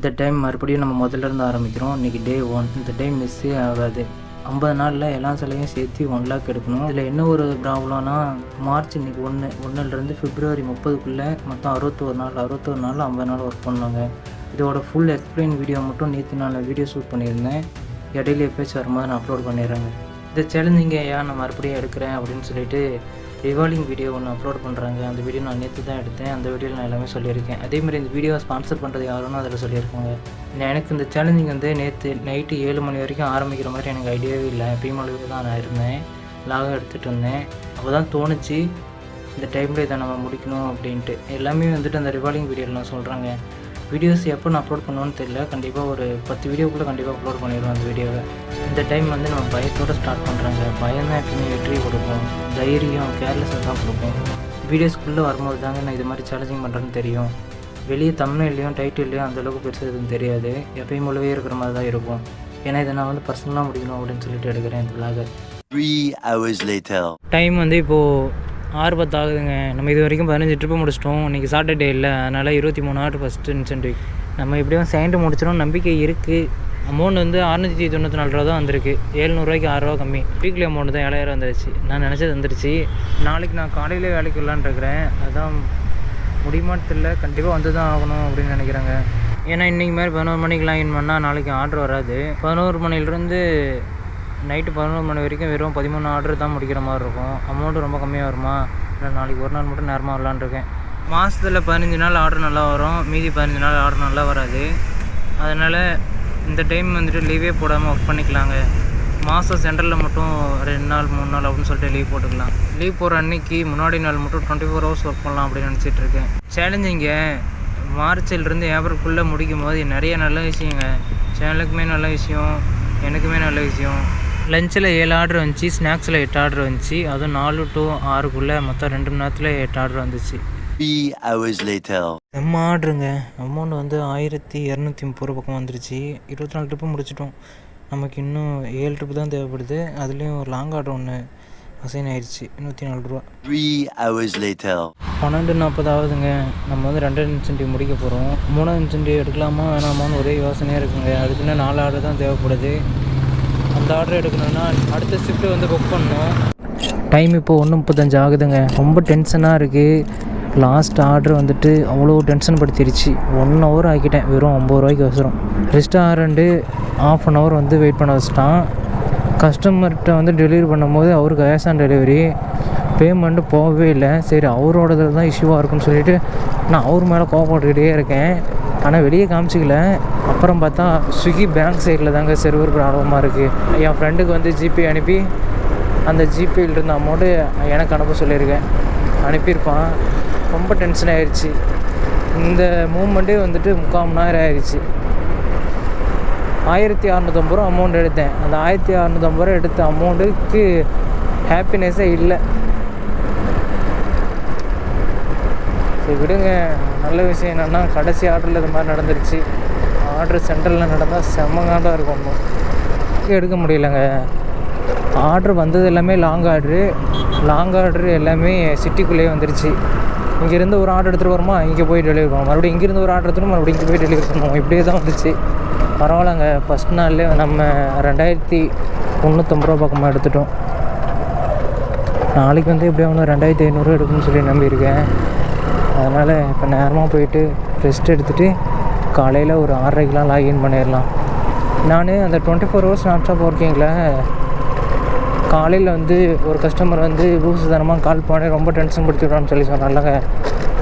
இந்த டைம் மறுபடியும் நம்ம முதல்ல இருந்து ஆரம்பிக்கிறோம். இன்றைக்கி டே ஒன் இந்த டைம் மிஸ்ஸே ஆகாது. ஐம்பது நாளில் எல்லா சிலையும் சேர்த்து ஒன் லேக் எடுக்கணும். இதில் என்ன ஒரு ப்ராப்ளம்னா மார்ச் இன்னைக்கு ஒன்று ஒன்றுலேருந்து பிப்ரவரி முப்பதுக்குள்ளே மொத்தம் அறுபத்தோரு நாள். அறுபத்தோரு நாள் ஐம்பது நாள் ஒர்க் பண்ணாங்க. இதோட ஃபுல் எக்ஸ்பிளைன் வீடியோ மட்டும் நேற்று நான் வீடியோ ஷூட் பண்ணியிருந்தேன். இடையில எப்போச்சும் வரும்போது நான் அப்லோட் பண்ணிடுறேங்க. இந்த சேலஞ்சிங்க ஏன் நான் மறுபடியும் எடுக்கிறேன் அப்படின்னு சொல்லிட்டு ரிவால்விங் வீடியோ ஒன்று அப்லோட் பண்ணுறாங்க அந்த வீடியோ நான் நேற்று தான் எடுத்தேன். அந்த வீடியோவில் நான் எல்லாமே சொல்லியிருக்கேன். அதேமாதிரி இந்த வீடியோவை ஸ்பான்சர் பண்ணுறது யாருன்னு அதில் சொல்லியிருக்காங்க. எனக்கு இந்த சேலஞ்சிங் வந்து நேற்று நைட்டு ஏழு மணி வரைக்கும் ஆரம்பிக்கிற மாதிரி எனக்கு ஐடியாவே இல்லை. பீமளவுக்கு தான் நான் இருந்தேன். லாகம் எடுத்துகிட்டு இருந்தேன் அப்போ தான் தோணுச்சு இந்த டைமில் இதை நம்ம முடிக்கணும் அப்படின்ட்டு. எல்லாமே வந்துட்டு அந்த ரிவால்விங் வீடியோவில் நான் சொல்கிறாங்க வீடியோஸ் எப்போ நான் அப்லோட் பண்ணுவேன்னு தெரியல. கண்டிப்பாக ஒரு பத்து வீடியோக்குள்ளே கண்டிப்பாக அப்லோட் பண்ணிடுவேன் அந்த வீடியோவை இந்த டைம் வந்து நம்ம பயத்தோடு ஸ்டார்ட் பண்ணுறாங்க பயம் தான் எப்பவுமே வெற்றி கொடுக்கும். தைரியம் கேர்லெஸ்ஸாக தான் கொடுக்கும். வீடியோஸ்க்குள்ளே வரும்போது தாங்க நான் இது மாதிரி சேலஞ்சிங் பண்ணுறேன்னு தெரியும். வெளியே தமிழ்லையும் டைட்டில்லையும் அந்தளவுக்கு பெருசு எதுவும் தெரியாது. எப்பயும் போலவே இருக்கிற மாதிரி தான் இருக்கும். ஏன்னா இதை நான் வந்து பர்சனலாக முடிக்கணும் அப்படின்னு சொல்லிட்டு எடுக்கிறேன் இந்த later. டைம் வந்து இப்போது ஆறு பத்து ஆகுதுங்க நம்ம இது வரைக்கும் பதினஞ்சு ட்ரிப்பு முடிச்சிட்டோம். இன்றைக்கி சாட்டர்டே இல்லை. அதனால் இருபத்தி மூணு ஆர்டர் ஃபஸ்ட்டு இன்சென்டிவ் நம்ம எப்படியும் சேண்டு முடிச்சிடும் நம்பிக்கை இருக்குது அமௌண்ட் வந்து அறுநூற்றி தொண்ணூற்றி நாலு ரூபா தான் வந்திருக்கு ஏழ்நூறுவாய்க்கு ஆறுரூவா கம்மி. வீக்லி அமௌண்ட் தான் ஏழாயிரம் வந்துருச்சு. நான் நினச்சது வந்துருச்சு. நாளைக்கு நான் காலையிலே வேலைக்கு வரலான்னு இருக்கிறேன். அதான் முடியுமான்னு தெரியல கண்டிப்பாக வந்து தான் ஆகணும் அப்படின்னு நினைக்கிறாங்க. ஏன்னா இன்றைக்கி மாதிரி பதினோரு மணிக்கு லாகின் பண்ணால் நாளைக்கு ஆர்டர் வராது. பதினோரு மணிலேருந்து நைட்டு பதினோரு மணி வரைக்கும் வெறும் பதிமூணு ஆர்டர் தான் முடிக்கிற மாதிரி இருக்கும். அமௌண்ட்டு ரொம்ப கம்மியாக வருமா? இல்லை நாளைக்கு ஒரு நாள் மட்டும் நேரமாக வரலான்ட்ருக்கேன் மாதத்தில் பதினஞ்சு நாள் ஆர்டர் நல்லா வரும். மீதி பதினஞ்சு நாள் ஆர்டர் நல்லா வராது. அதனால் இந்த டைம் வந்துட்டு லீவே போடாமல் ஒர்க் பண்ணிக்கலாங்க. மாதம் சென்டரில் மட்டும் ரெண்டு நாள் மூணு நாள் அப்படின்னு சொல்லிட்டு லீவ் போட்டுக்கலாம். லீவ் போகிற அன்னைக்கு முன்னாடி நாள் மட்டும் டுவெண்ட்டி ஃபோர் ஹவர்ஸ் ஒர்க் பண்ணலாம் அப்படின்னு நினச்சிட்டு இருக்கேன். சேலஞ்சிங்க மார்ச்சிலிருந்து ஏப்ரல்குள்ளே முடிக்கும் போது நிறைய நல்ல விஷயங்க. சேனலுக்குமே நல்ல விஷயம் எனக்குமே நல்ல விஷயம். லஞ்சில் ஏழு ஆர்டர் வந்துச்சு ஸ்நாக்ஸில் எட்டு ஆர்டர் வந்துச்சு. அதுவும் நாலு டு ஆறுக்குள்ளே மொத்தம் ரெண்டு மணி நேரத்தில் எட்டு ஆர்டர் வந்துச்சு. செம்ம ஆர்டருங்க அமௌண்ட் வந்து ஆயிரத்தி இரநூத்தி முப்பது ரூபா பக்கம் வந்துருச்சு. இருபத்தி நாலு ட்ரிப்பு முடிச்சிட்டோம். நமக்கு இன்னும் ஏழு ட்ரிப்பு தான் தேவைப்படுது. அதுலேயும் ஒரு லாங் ஆர்டர் ஒன்று அசைன் ஆயிடுச்சு நூற்றி நாலு ரூபா. பன்னெண்டு நாற்பது ஆகுதுங்க. நம்ம வந்து ரெண்டாவது இன்சென்டிவ் முடிக்க போகிறோம் மூணாவது இன்சென்டிவ் எடுக்கலாமா வேணாமான்னு ஒரே யோசனையாக இருக்குங்க. அதுக்குன்னு நாலு ஆர்டர் தான் தேவைப்படுது. அந்த ஆர்டர் எடுக்கணும்னா அடுத்த ஷிஃப்ட்டு வந்து புக் பண்ணணும். டைம் இப்போ ஒன்று முப்பத்தஞ்சு ஆகுதுங்க. ரொம்ப டென்ஷனாக இருக்குது லாஸ்ட் ஆர்டர் வந்துட்டு அவ்வளோ டென்ஷன் படுத்திருச்சு. ஒன் ஹவர் ஆக்கிட்டேன். வெறும் ஐம்பது ரூபாய்க்கு வசரம் ரெஸ்டாரண்ட்டு ஆஃப் அன் ஹவர் வந்து வெயிட் பண்ண வச்சிட்டான். கஸ்டமர்கிட்ட வந்து டெலிவரி பண்ணும்போது அவருக்கு கேஷ் ஆன் டெலிவரி பேமெண்ட்டு போகவே இல்லை. சரி அவரோடதில் தான் இஷ்யூவாக இருக்குன்னு சொல்லிட்டு நான் அவர் மேலே கோவப்பட்டுக்கிட்டே இருக்கேன். ஆனால் வெளியே காமிச்சிக்கல. அப்புறம் பார்த்தா ஸ்விக்கி பேங்க் சைடில் தாங்க செர்வர் ப்ராப்ளமாக இருக்குது என் ஃப்ரெண்டுக்கு வந்து ஜிபே அனுப்பி அந்த ஜிபேயில் இருந்த அமௌண்ட்டு எனக்கு அனுப்ப சொல்லியிருக்கேன். அனுப்பியிருப்பான். ரொம்ப டென்ஷன் ஆயிடுச்சு இந்த மூமெண்ட்டே வந்துட்டு முக்கால் மணி நேரம் ஆயிடுச்சு ஆயிரத்தி அறநூற்றம்பது ரூபா அமௌண்ட் எடுத்தேன். அந்த ஆயிரத்தி அறநூற்றம்பது ரூபா எடுத்த அமௌண்ட்டுக்கு ஹாப்பினஸ்ஸே இல்லை. சரி விடுங்க. நல்ல விஷயம் என்னென்னா கடைசி ஆர்டரில் இது மாதிரி நடந்துருச்சு. ஆர்டர் சென்டரில் நடந்தால் செம்மங்காண்டாக இருக்கும் இன்னும் எடுக்க முடியலங்க? ஆர்டர் வந்தது எல்லாமே லாங் ஆர்டரு லாங் ஆர்டரு எல்லாமே சிட்டிக்குள்ளேயே வந்துருச்சு. இங்கேருந்து ஒரு ஆர்டர் எடுத்துகிட்டு வருமா இங்கே போய் டெலிவரி பண்ணுவோம் மறுபடியும் இங்கேருந்து ஒரு ஆர்டர் எடுத்துகிட்டு மறுபடியும் இங்கே போய் டெலிவரி பண்ணுவோம் இப்படியே தான் வந்துச்சு. பரவாயில்லங்க. ஃபஸ்ட் நாள்லே நம்ம ரெண்டாயிரத்தி முந்நூற்றம்பது ரூபா பக்கமாக எடுத்துட்டோம். நாளைக்கு வந்து எப்படியும் ஒன்று ரெண்டாயிரத்தி ஐநூறு எடுக்கணும்னு சொல்லி நம்பியிருக்கேன். அதனால் இப்போ நேரமாக போயிட்டு ரெஸ்ட் எடுத்துகிட்டு காலையில் ஒரு ஆறரைக்கெலாம் லாகின் பண்ணிடலாம் நான் அந்த டுவெண்ட்டி ஃபோர் ஹவர்ஸ் நான் போகிறீங்களே ஒர்க்கிங்கில் காலையில் வந்து ஒரு கஸ்டமர் வந்து தனமாக கால் பண்ணி ரொம்ப டென்ஷன் படுத்திடுறான்னு சொல்லி சொன்னாங்க.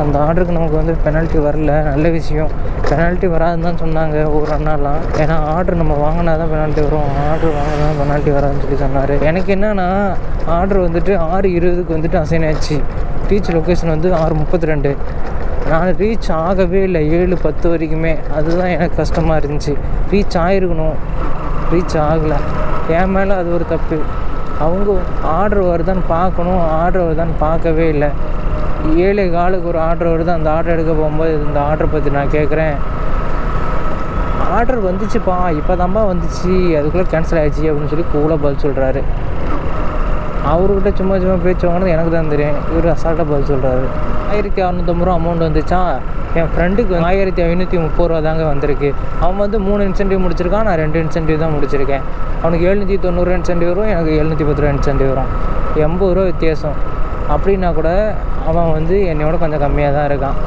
அந்த ஆர்டருக்கு நமக்கு வந்து பெனால்ட்டி வரல. நல்ல விஷயம். பெனால்ட்டி வராதுன்னு தான் சொன்னாங்க ஒரு அண்ணாலாம். ஏன்னா ஆர்டர் நம்ம வாங்கினா தான் பெனால்ட்டி வரும். ஆர்டர் வாங்கினா தான் பெனால்ட்டி வராதுன்னு சொல்லி சொன்னார். எனக்கு என்னன்னா ஆர்டர் வந்துட்டு ஆறு இருபதுக்கு வந்துட்டு அசைன் ஆச்சு ரீச் லொக்கேஷன் வந்து ஆறு முப்பத்தி ரெண்டு நான் ரீச் ஆகவே இல்லை. ஏழு பத்து வரைக்குமே. அதுதான் எனக்கு கஷ்டமாக இருந்துச்சு. ரீச் ஆகிருக்கணும் ரீச் ஆகலை. என் மேலே அது ஒரு தப்பு. அவங்க ஆர்டர் வருதான்னு பார்க்கணும் ஆர்டர் வருதான்னு பார்க்கவே இல்லை. ஏழை காலுக்கு ஒரு ஆர்டர் வருது அந்த ஆர்டர் எடுக்க போகும்போது இந்த ஆர்டர் பற்றி நான் கேட்குறேன் ஆர்டர் வந்துச்சுப்பா இப்போ தான்ப்பா வந்துச்சு அதுக்குள்ளே கேன்சல் ஆகிடுச்சி அப்படின்னு சொல்லி கூலாக பதில் சொல்கிறாரு அவர்கிட்ட சும்மா சும்மா பேச்சு வாங்கினது எனக்கு தான் தெரியும். இவர் அசால்ட்டாக பதில் சொல்கிறாரு ஆயிரத்தி அறநூற்றம்பது ரூபா அமௌண்ட் வந்துச்சா? என் ஃப்ரெண்டுக்கு ஆயிரத்தி ஐநூற்றி முப்பது ரூபா தாங்க வந்திருக்கு. அவன் வந்து மூணு இன்சென்டிவ் முடிச்சிருக்கான் நான் ரெண்டு இன்சென்டிவ் தான் முடிச்சிருக்கேன். அவனுக்கு எழுநூற்றி தொண்ணூறு இன்சென்டிவ் வரும் எனக்கு எழுநூற்றி பத்து ரூபா இன்சென்டிவ் வரும். எண்பது ரூபா வித்தியாசம். அப்படின்னா கூட அவன் வந்து என்னையோட கொஞ்சம் கம்மியாக தான் இருக்கான்.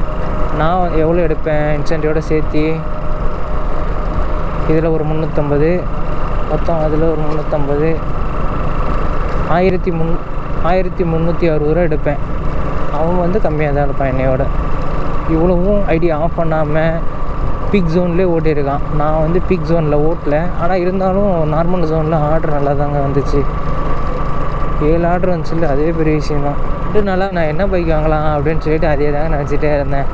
நான் எவ்வளோ எடுப்பேன்? இன்சென்டிவோட சேர்த்தி இதில் ஒரு முந்நூற்றம்பது மொத்தம் அதில் ஒரு முந்நூற்றம்பது ஆயிரத்தி முன் ஆயிரத்தி முந்நூற்றி அறுபது ரூபா எடுப்பேன். அவன் வந்து கம்மியாக தான் இருப்பான் என்னையோட. இவ்வளவும் ஐடி ஆஃப் பண்ணாமல் பிக் ஜோன்லேயே ஓட்டியிருக்கான். நான் வந்து பிக் ஜோனில் ஓட்டல. ஆனால் இருந்தாலும் நார்மல் ஜோனில் ஆர்டர் நல்லா தாங்க வந்துச்சு. ஏழு ஆர்டர் வந்துச்சுல்ல அதே பெரிய விஷயம் தான் ரெண்டு நாளாக நான் என்ன பைக் வாங்கலாம் அப்படின்னு சொல்லிட்டு அதே தாங்க நினச்சிட்டே இருந்தேன்.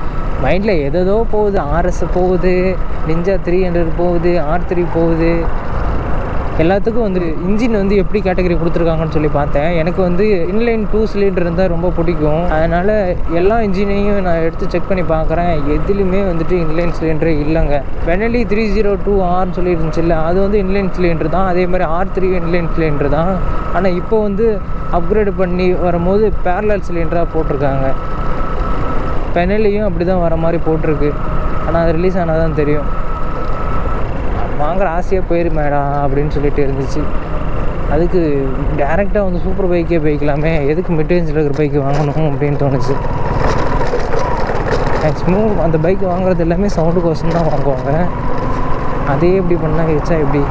மைண்டில் எதோ போகுது. ஆர்எஸ் போகுது. நிஞ்சா த்ரீ ஹண்ட்ரட் போகுது. ஆர் த்ரீ போகுது. எல்லாத்துக்கும் வந்து இன்ஜின் வந்து எப்படி கேட்டகரி கொடுத்துருக்காங்கன்னு சொல்லி பார்த்தேன். எனக்கு வந்து இன்லைன் டூ சிலிண்டர் இருந்தால் ரொம்ப பிடிக்கும். அதனால் எல்லா இன்ஜினையும் நான் எடுத்து செக் பண்ணி பார்க்குறேன். எதுலேயுமே வந்துட்டு இன்லைன் சிலிண்டரே இல்லைங்க. பெனலி த்ரீ ஜீரோ டூ ஆர்னு சொல்லி இருந்துச்சுல்ல அது வந்து இன்லைன் சிலிண்டர் தான். அதே மாதிரி ஆர் த்ரீ இன்லைன் சிலிண்டர் தான். ஆனால் இப்போ வந்து அப்கிரேட் பண்ணி வரும்போது பேரலல் சிலிண்டராக போட்டிருக்காங்க. பெனலியும் அப்படி தான் வர மாதிரி போட்டிருக்கு. ஆனால் அது ரிலீஸ் ஆனால் தான் தெரியும். வாங்குற ஆசையாக போயிருமேடா அப்படின்னு சொல்லிட்டு இருந்துச்சு. அதுக்கு டேரெக்டாக வந்து சூப்பர் பைக்கே போய்க்கலாமே எதுக்கு மிட் ரேஞ்சில் இருக்கிற பைக் வாங்கணும் அப்படின்னு தோணுச்சு. மேக்ஸிமம் அந்த பைக் வாங்குறது எல்லாமே சவுண்டு கோசம் தான் வாங்குவாங்க. அதே எப்படி பண்ணால் வச்சா எப்படி?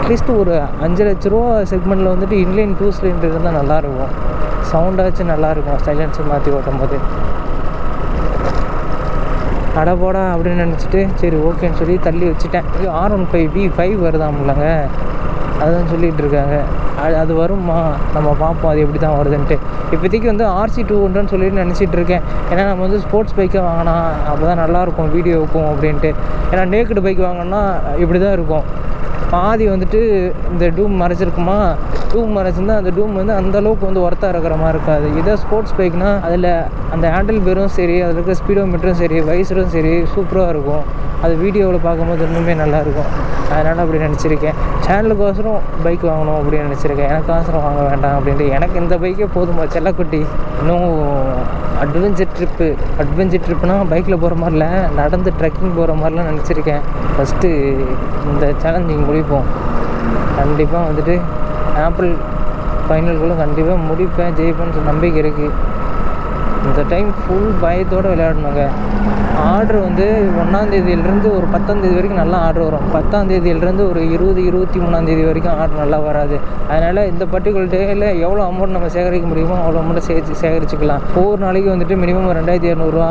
அட்லீஸ்ட் ஒரு அஞ்சு லட்ச ரூபா செக்மெண்ட்டில் வந்துட்டு இன்லைன் டூ சிலிண்டர் இருந்தால் நல்லாயிருக்கும் சவுண்டாச்சும் நல்லாயிருக்கும் சைலன்ஸை மாற்றி ஓட்டும் போது அட போடா அப்படின்னு நினச்சிட்டு சரி ஓகேன்னு சொல்லி தள்ளி வச்சுட்டேன். R one five B five வருதாம்லங்க அதுதான் சொல்லிகிட்டு இருக்காங்க. அது அது வருமா நம்ம பார்ப்போம் அது எப்படி தான் வருதுன்ட்டு. இப்போதைக்கு வந்து ஆர்சி டூ ஹண்ட்ரட்னு சொல்லி நினச்சிட்டு இருக்கேன். ஏன்னா நம்ம வந்து ஸ்போர்ட்ஸ் பைக்கை வாங்கினா அப்போ தான் நல்லாயிருக்கும் வீடியோவுக்கும் அப்படின்ட்டு. ஏன்னா நேக்கடு பைக் வாங்கினா இப்படி தான் இருக்கும். பாதி வந்துட்டு இந்த டூம் மறைச்சிருக்குமா டூம் மறைச்சிருந்தா அந்த டூம் வந்து அந்தளவுக்கு வந்து ஒர்த்தாக இருக்கிற மாதிரி இருக்காது. இதே ஸ்போர்ட்ஸ் பைக்னால் அதில் அந்த ஹேண்டில் பேரும் சரி அதில் இருக்க ஸ்பீடோ மீட்டரும் சரி வைசரும் சரி சூப்பராக இருக்கும். அது வீடியோவில் பார்க்கும்போது இன்னுமே நல்லாயிருக்கும் அதனால் அப்படி நினச்சிருக்கேன். சேனலுக்கோசரம் பைக் வாங்கணும் அப்படின்னு நினச்சிருக்கேன். எனக்கோசரம் வாங்க வேண்டாம் அப்படின்ட்டு. எனக்கு இந்த பைக்கே போதுமா செல்லக்குட்டி? இன்னும் அட்வென்ச்சர் ட்ரிப்பு அட்வென்ச்சர் ட்ரிப்புனா பைக்கில் போகிற மாதிரில நடந்து ட்ரெக்கிங் போகிற மாதிரிலாம் நினச்சிருக்கேன். ஃபஸ்ட்டு இந்த சேலஞ்சிங் முடிப்போம். கண்டிப்பாக வந்துட்டு ஆப்பிள் ஃபைனல்குள்ளே கண்டிப்பாக முடிப்பேன். ஜெயிப்பேன்னு நம்பிக்கை இருக்குது இந்த டைம் ஃபுல் பயத்தோடு விளையாடணுங்க. ஆர்டர் வந்து ஒன்றாந்தேதியிலேருந்து ஒரு பத்தாந்தேதி வரைக்கும் நல்லா ஆர்டர் வரும். பத்தாந்தேதியிலேருந்து ஒரு இருபது இருபத்தி மூணாந்தேதி வரைக்கும் ஆர்டர் நல்லா வராது. அதனால் இந்த பர்டிகுலர் டேயில் எவ்வளோ அமௌண்ட் நம்ம சேகரிக்க முடியுமோ அவ்வளோ அமௌண்ட்டை சேகரிச்சு சேகரிச்சுக்கலாம். ஒவ்வொரு நாளைக்கு வந்துட்டு மினிமம் ரெண்டாயிரத்தி இரநூறுவா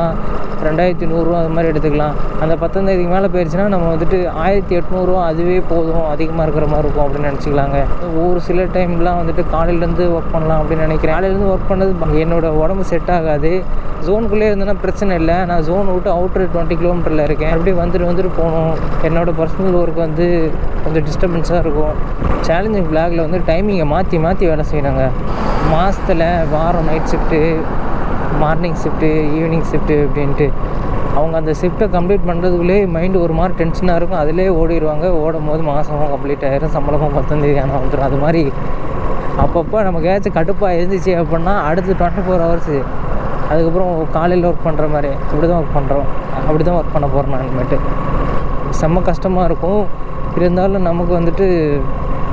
ரெண்டாயிரத்தி நூறுரூவா அது மாதிரி எடுத்துக்கலாம். அந்த பத்தாந்தேதிக்கு மேலே போயிடுச்சுன்னா நம்ம வந்துட்டு ஆயிரத்தி எட்நூறுவா அதுவே போதும். அதிகமாக இருக்கிற மாதிரி இருக்கும் அப்படின்னு நினச்சிக்கலாங்க. ஒரு சில டைம்லாம் வந்துட்டு காலையிலேருந்து ஒர்க் பண்ணலாம் அப்படின்னு நினைக்கிறேன். காலையிலேருந்து ஒர்க் பண்ணது என்னோட உடம்பு செட் ஆகாது. ஜோனுக்குள்ளே இருந்தேன்னா பிரச்சனை இல்லை. நான் ஜோன் விட்டு அவுட்ரு டுவெண்ட்டி கிலோமீட்டரில் இருக்கேன். அப்படியே வந்துட்டு வந்துட்டு போகணும். என்னோடய பர்சனல் ஒர்க் வந்து கொஞ்சம் டிஸ்டர்பன்ஸாக இருக்கும். சேலஞ்சிங் பிளாகில் வந்து டைமிங்கை மாற்றி மாற்றி வேலை செய்யணுங்க. மாதத்தில் வாரம் night shift morning shift evening shift அப்படின்ட்டு. அவங்க அந்த ஷிஃப்ட்டை கம்ப்ளீட் பண்ணுறதுக்குள்ளே மைண்டு ஒரு மாதிரி டென்ஷனாக இருக்கும். அதிலே ஓடிடுவாங்க ஓடும் போது மாதமும் கம்ப்ளீட் ஆகிரும் சம்பளமும் பத்தாந்தேதி ஆனால் வந்துடும் அது மாதிரி அப்பப்போ நமக்கு ஏதாச்சும் கடுப்பாக இருந்துச்சு அப்படின்னா அடுத்து டுவெண்ட்டி ஃபோர் ஹவர்ஸு அதுக்கப்புறம் காலையில் ஒர்க் பண்ணுற மாதிரி இப்படி தான் ஒர்க் பண்ணுறோம் அப்படி தான் ஒர்க் பண்ண போகிறோம் நான்மேட்டு இனிமேட்டு. செம்ம கஷ்டமாக இருக்கும். இருந்தாலும் நமக்கு வந்துட்டு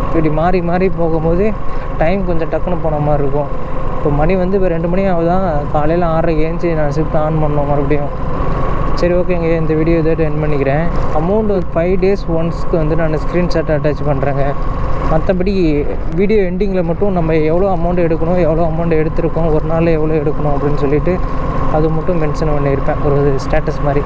இப்படி மாறி மாறி போகும்போது டைம் கொஞ்சம் டக்குன்னு போன மாதிரி இருக்கும். இப்போ மணி வந்து இப்போ ரெண்டு மணி ஆகுதான் காலையில் ஆறரை ஏஞ்சி நான் ஷிஃப்ட் ஆன் பண்ணோம் மறுபடியும். சரி ஓகேங்க இந்த வீடியோ இதை என் பண்ணிக்கிறேன். அமௌண்ட் ஃபைவ் டேஸ் ஒன்ஸ்க்கு வந்து நான் ஸ்க்ரீன்ஷாட் அட்டாச் பண்ணுறேங்க மற்றபடி வீடியோ எண்டிங்கில் மட்டும் நம்ம எவ்வளோ அமௌண்ட் எடுக்கணும் எவ்வளோ அமௌண்ட் எடுத்திருக்கோம் ஒரு நாளில் எவ்வளோ எடுக்கணும் அப்படின்னு சொல்லிட்டு அது மட்டும் மென்ஷன் பண்ணியிருப்பேன். ஒரு ஸ்டேட்டஸ் மாதிரி.